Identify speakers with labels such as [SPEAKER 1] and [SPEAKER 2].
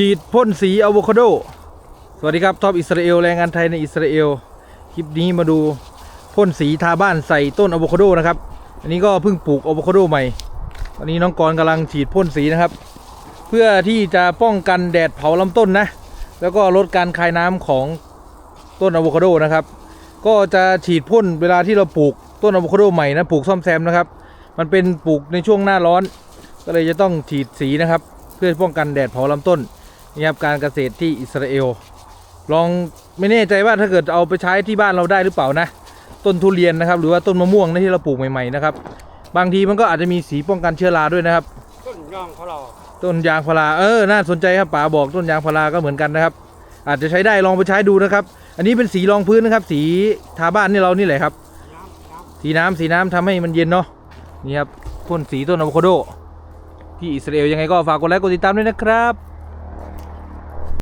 [SPEAKER 1] ฉีดพ่นสีอะโวคาโด สวัสดีครับท็อปอิสราเอลแรงงานไทยในอิสราเอล คลิปนี้มาดูพ่นสีทาบ้านใส่ต้นอะโวคาโดนะครับ อันนี้ก็เพิ่งปลูกอะโวคาโดใหม่ตอนนี้น้องกรณ์กำลังฉีดพ่นสีนะครับ เพื่อที่จะป้องกันแดดเผาลำต้นนะ แล้วก็ลดการคายน้ำของต้นอะโวคาโดนะครับ ก็จะฉีดพ่นเวลาที่เราปลูกต้นอะโวคาโดใหม่นะ ปลูกซ่อมแซมนะครับ มันเป็นปลูกในช่วงหน้าร้อน ก็เลยจะต้องฉีดสีนะครับ เพื่อป้องกันแดดเผาลำต้น นี่ครับการเกษตรที่อิสราเอล ลองไม่แน่ใจว่าถ้าเกิดเอาไปใช้ที่บ้านเราได้หรือเปล่านะ ต้นทุเรียนนะครับ หรือว่าต้นมะม่วงนะที่เราปลูกใหม่ๆนะครับ บางทีมันก็อาจจะมีสีป้องกันเชื้อราด้วยนะครับ
[SPEAKER 2] ต้นย่องเขาเรา
[SPEAKER 1] ต้นยางพาราเออน่าสนใจครับป๋าบอกต้นยางพาราก็เหมือนกันนะครับ อาจจะใช้ได้ลองไปใช้ดูนะครับ อันนี้เป็นสีรองพื้นนะครับ สีทาบ้านนี่เรานี่แหละครับ
[SPEAKER 2] น้ำน้
[SPEAKER 1] สีน้ำสีน้ำทำให้มันเย็นเนาะนี่ครับพ่นสีต้นอะโวคาโดที่อิสราเอลยังไงก็ฝากกดไลค์กดติดตามด้วยนะครับ